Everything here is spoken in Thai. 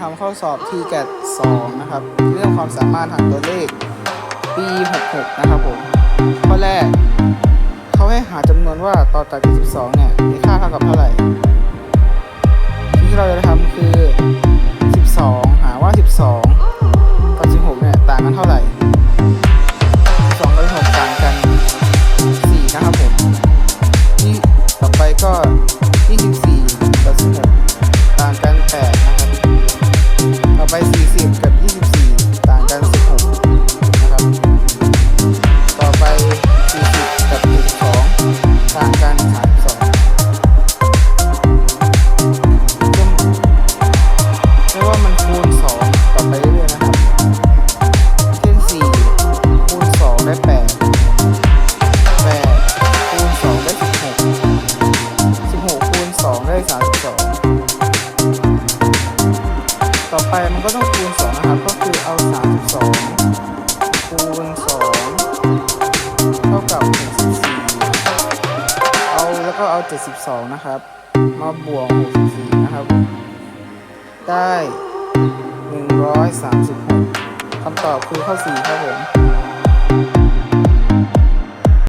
ทำข้อสอบ t g a t 2นะครับ เรื่องความสามารถทางตัวเลข ปี 66 นะครับผม ข้อแรก เขาให้หาจำนวนว่าต่อจาก12เนี่ย มีค่าเท่ากับเท่าไหร่ ที่เราจะทำคือ 2ได้8 8คูณ2ได้16 16คูณ2ได้32ต่อไปมันก็ต้องคูณ2นะครับ ก็คือเอา32คูณ2เท่ากับ64เอาแล้วก็เอา72นะครับ มาบวก64นะครับ ได้136คำตอบคือข้อ4ครับผม